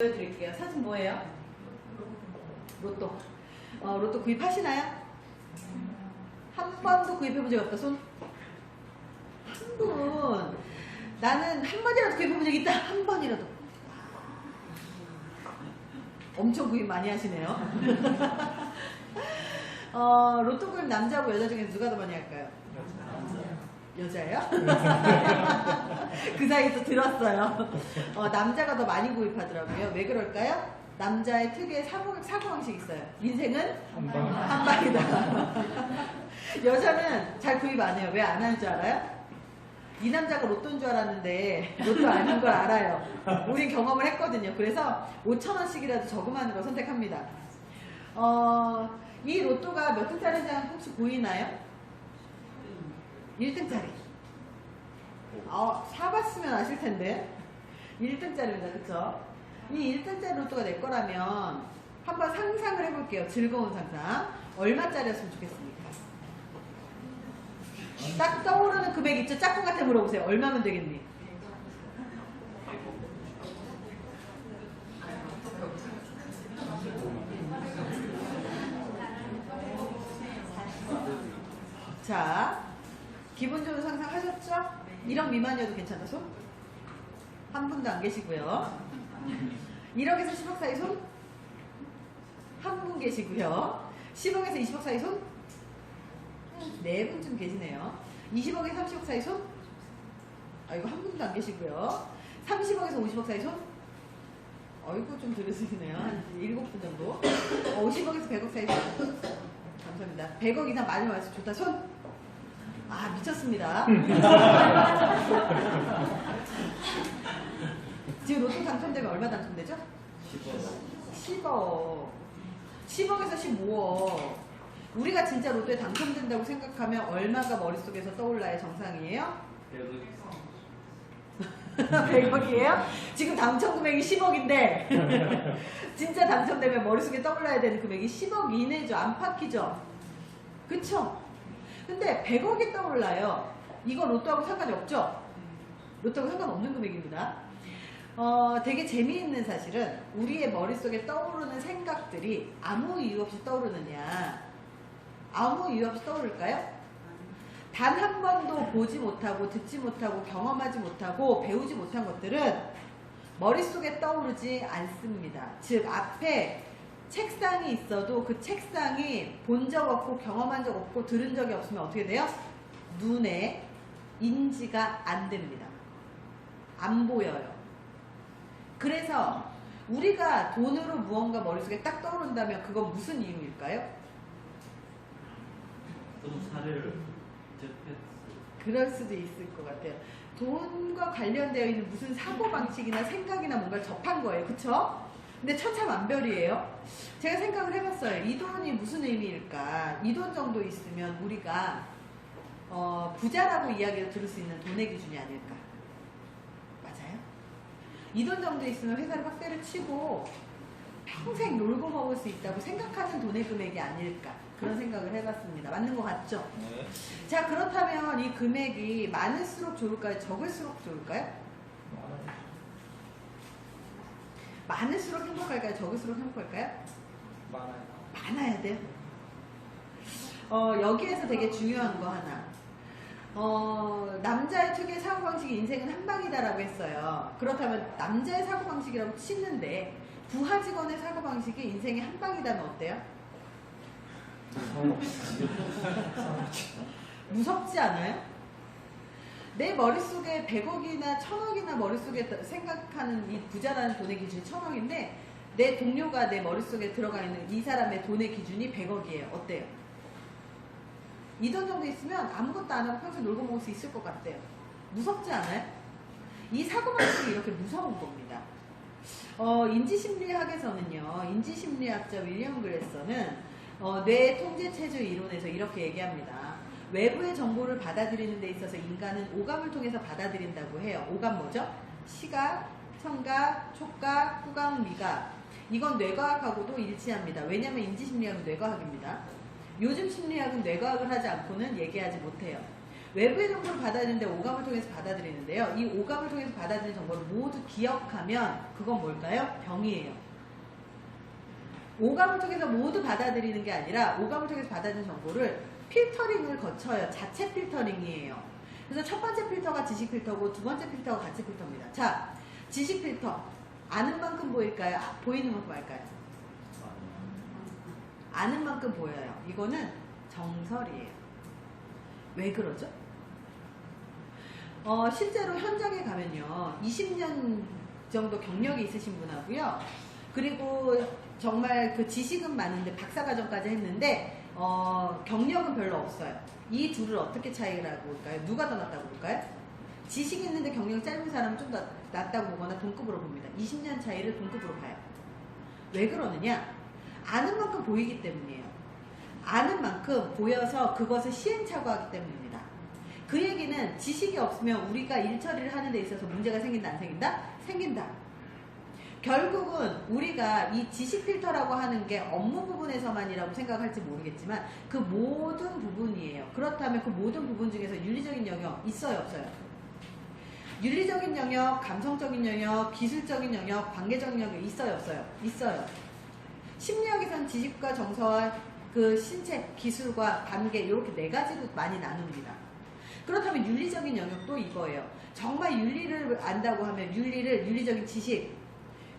보여드릴게요. 사진 뭐예요? 로또. 어, 로또 구입하시나요? 한 번도 구입해본 적이 없다. 손? 한 분. 나는 한 번이라도 구입해본 적이 있다. 한 번이라도. 엄청 구입 많이 하시네요. 어, 로또 구입 남자고 여자 중에 누가 더 많이 할까요? 여자예요? 그 사이에서 들었어요. 어, 남자가 더 많이 구입하더라고요. 왜 그럴까요? 남자의 특유의 사고, 사고 방식이 있어요. 인생은 한방. 한 방이다. 여자는 잘 구입 안 해요. 왜 안 하는 줄 알아요? 이 남자가 로또인 줄 알았는데 로또 아닌 걸 알아요. 우린 경험을 했거든요. 그래서 5천 원씩이라도 저금하는 걸 선택합니다. 어, 이 로또가 몇 등 짜리인지 혹시 보이나요? 1등짜리. 어, 사봤으면 아실 텐데. 1등짜리입니다. 그쵸? 이 1등짜리 로또가 내 거라면 한번 상상을 해볼게요. 즐거운 상상. 얼마짜리였으면 좋겠습니까? 딱 떠오르는 금액 있죠? 짝꿍한테 물어보세요. 얼마면 되겠니? 자, 기본적으로 상상하셨죠? 1억 미만이어도 괜찮다, 손? 한 분도 안 계시고요. 1억에서 10억 사이 손? 한 분 계시고요. 10억에서 20억 사이 손? 네 분쯤 계시네요. 20억에서 30억 사이 손? 아, 이거 한 분도 안 계시고요. 30억에서 50억 사이 손? 어이구, 좀 들으시네요. 한 7분 정도. 어, 50억에서 100억 사이 손? 감사합니다. 100억 이상 많이 와서 좋다. 손? 아, 미쳤습니다. 지금 로또 당첨되면 얼마 당첨되죠? 10억. 10억에서 15억. 우리가 진짜 로또에 당첨된다고 생각하면 얼마가 머릿속에서 떠올라야 정상이에요? 100억이에요? 지금 당첨 금액이 10억인데 진짜 당첨되면 머릿속에 떠올라야 되는 금액이 10억 이내죠. 안팎이죠. 그쵸? 근데 100억이 떠올라요. 이거 로또하고 상관이 없죠? 로또하고 상관없는 금액입니다. 어, 되게 재미있는 사실은 우리의 머릿속에 떠오르는 생각들이 아무 이유 없이 떠오르느냐. 아무 이유 없이 떠오를까요? 단 한 번도 보지 못하고 듣지 못하고 경험하지 못하고 배우지 못한 것들은 머릿속에 떠오르지 않습니다. 즉 앞에 책상이 있어도 그 책상이 본 적 없고 경험한 적 없고 들은 적이 없으면 어떻게 돼요? 눈에 인지가 안 됩니다. 안 보여요. 그래서 우리가 돈으로 무언가 머릿속에 딱 떠오른다면 그건 무슨 이유일까요? 또 사례를. 그럴 수도 있을 것 같아요. 돈과 관련되어 있는 무슨 사고 방식이나 생각이나 뭔가 접한 거예요. 그쵸? 근데 천차만별이에요. 제가 생각을 해봤어요. 이 돈이 무슨 의미일까? 이 돈 정도 있으면 우리가 어, 부자라고 이야기를 들을 수 있는 돈의 기준이 아닐까? 맞아요? 이 돈 정도 있으면 회사를 확대를 치고 평생 놀고 먹을 수 있다고 생각하는 돈의 금액이 아닐까? 그런 생각을 해봤습니다. 맞는 것 같죠? 네. 자 그렇다면 이 금액이 많을수록 좋을까요? 적을수록 좋을까요? 많을수록 행복할까요? 적을수록 행복할까요? 많아요. 많아야 돼요. 어, 여기에서 되게 중요한 거 하나. 어, 남자의 특유의 사고방식이 인생은 한 방이다라고 했어요. 그렇다면 남자의 사고방식이라고 치는데 부하 직원의 사고방식이 인생의 한 방이다면 어때요? 무섭지 않아요? 내 머릿속에 100억이나 1000억이나 머릿속에 생각하는 이 부자라는 돈의 기준이 1000억인데 내 동료가 내 머릿속에 들어가 있는 이 사람의 돈의 기준이 100억이에요. 어때요? 이 돈 정도 있으면 아무것도 안 하고 평생 놀고 먹을 수 있을 것 같아요. 무섭지 않아요? 이 사고방식이 이렇게 무서운 겁니다. 어, 인지심리학에서는요, 인지심리학자 윌리엄 그레서는 어, 뇌 통제체조 이론에서 이렇게 얘기합니다. 외부의 정보를 받아들이는 데 있어서 인간은 오감을 통해서 받아들인다고 해요. 오감 뭐죠? 시각, 청각, 촉각, 후각, 미각. 이건 뇌과학하고도 일치합니다. 왜냐하면 인지심리학은 뇌과학입니다. 요즘 심리학은 뇌과학을 하지 않고는 얘기하지 못해요. 외부의 정보를 받아들이는데 오감을 통해서 받아들이는데요. 이 오감을 통해서 받아들이는 정보를 모두 기억하면 그건 뭘까요? 병이에요. 오감을 통해서 모두 받아들이는 게 아니라 오감을 통해서 받아들이는 정보를 필터링을 거쳐요. 자체 필터링이에요. 그래서 첫 번째 필터가 지식 필터고 두 번째 필터가 가치 필터입니다. 자, 지식 필터. 아는 만큼 보일까요? 아, 보이는 만큼 할까요? 아는 만큼 보여요. 이거는 정설이에요. 왜 그러죠? 어, 실제로 현장에 가면요. 20년 정도 경력이 있으신 분하고요. 그리고 정말 그 지식은 많은데 박사과정까지 했는데 어, 경력은 별로 없어요. 이 둘을 어떻게 차이라고 볼까요? 누가 더 낫다고 볼까요? 지식 있는데 경력 짧은 사람은 좀 더 낫다고 보거나 동급으로 봅니다. 20년 차이를 동급으로 봐요. 왜 그러느냐? 아는 만큼 보이기 때문이에요. 아는 만큼 보여서 그것을 시행착오하기 때문입니다. 그 얘기는 지식이 없으면 우리가 일 처리를 하는 데 있어서 문제가 생긴다 안 생긴다? 생긴다. 결국은 우리가 이 지식 필터라고 하는 게 업무 부분에서만이라고 생각할지 모르겠지만 그 모든 부분이에요. 그렇다면 그 모든 부분 중에서 윤리적인 영역 있어요 없어요? 윤리적인 영역, 감성적인 영역, 기술적인 영역, 관계적인 영역 있어요 없어요? 있어요. 심리학에서는 지식과 정서와 그 신체, 기술과 관계 이렇게 네 가지로 많이 나눕니다. 그렇다면 윤리적인 영역도 이거예요. 정말 윤리를 안다고 하면 윤리를 윤리적인 지식,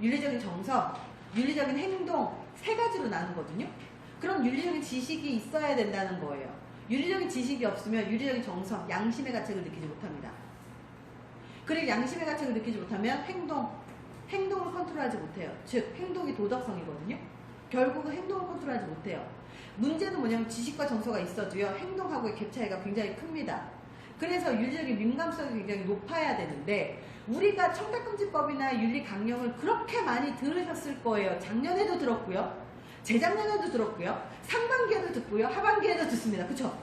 윤리적인 정서, 윤리적인 행동 세 가지로 나누거든요. 그럼 윤리적인 지식이 있어야 된다는 거예요. 윤리적인 지식이 없으면 윤리적인 정서, 양심의 가책을 느끼지 못합니다. 그리고 양심의 가책을 느끼지 못하면 행동, 행동을 컨트롤하지 못해요. 즉 행동이 도덕성이거든요. 결국은 행동을 컨트롤하지 못해요. 문제는 뭐냐면 지식과 정서가 있어도요 행동하고의 갭 차이가 굉장히 큽니다. 그래서 윤리적인 민감성이 굉장히 높아야 되는데 우리가 청탁금지법이나 윤리 강령을 그렇게 많이 들으셨을 거예요. 작년에도 들었고요. 재작년에도 들었고요. 상반기에도 듣고요. 하반기에도 듣습니다. 그쵸?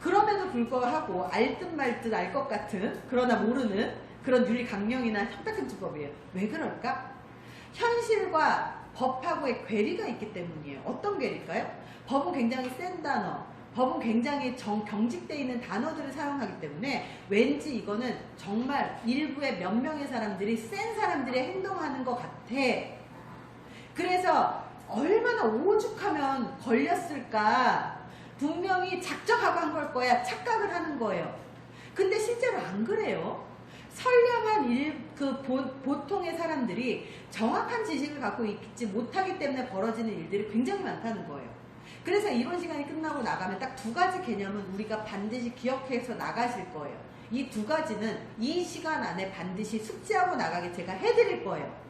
그럼에도 불구하고 알듯 말듯 알 것 같은 그러나 모르는 그런 윤리 강령이나 청탁금지법이에요. 왜 그럴까? 현실과 법하고의 괴리가 있기 때문이에요. 어떤 괴리일까요? 법은 굉장히 센 단어, 법은 굉장히 정, 경직되어 있는 단어들을 사용하기 때문에 왠지 이거는 정말 일부의 몇 명의 사람들이 센 사람들이 행동하는 것 같아. 그래서 얼마나 오죽하면 걸렸을까. 분명히 작정하고 한 걸 거야. 착각을 하는 거예요. 근데 실제로 안 그래요. 선량한 일, 그 보, 보통의 사람들이 정확한 지식을 갖고 있지 못하기 때문에 벌어지는 일들이 굉장히 많다는 거예요. 그래서 이번 시간이 끝나고 나가면 딱 두 가지 개념은 우리가 반드시 기억해서 나가실 거예요. 이 두 가지는 이 시간 안에 반드시 숙지하고 나가게 제가 해드릴 거예요.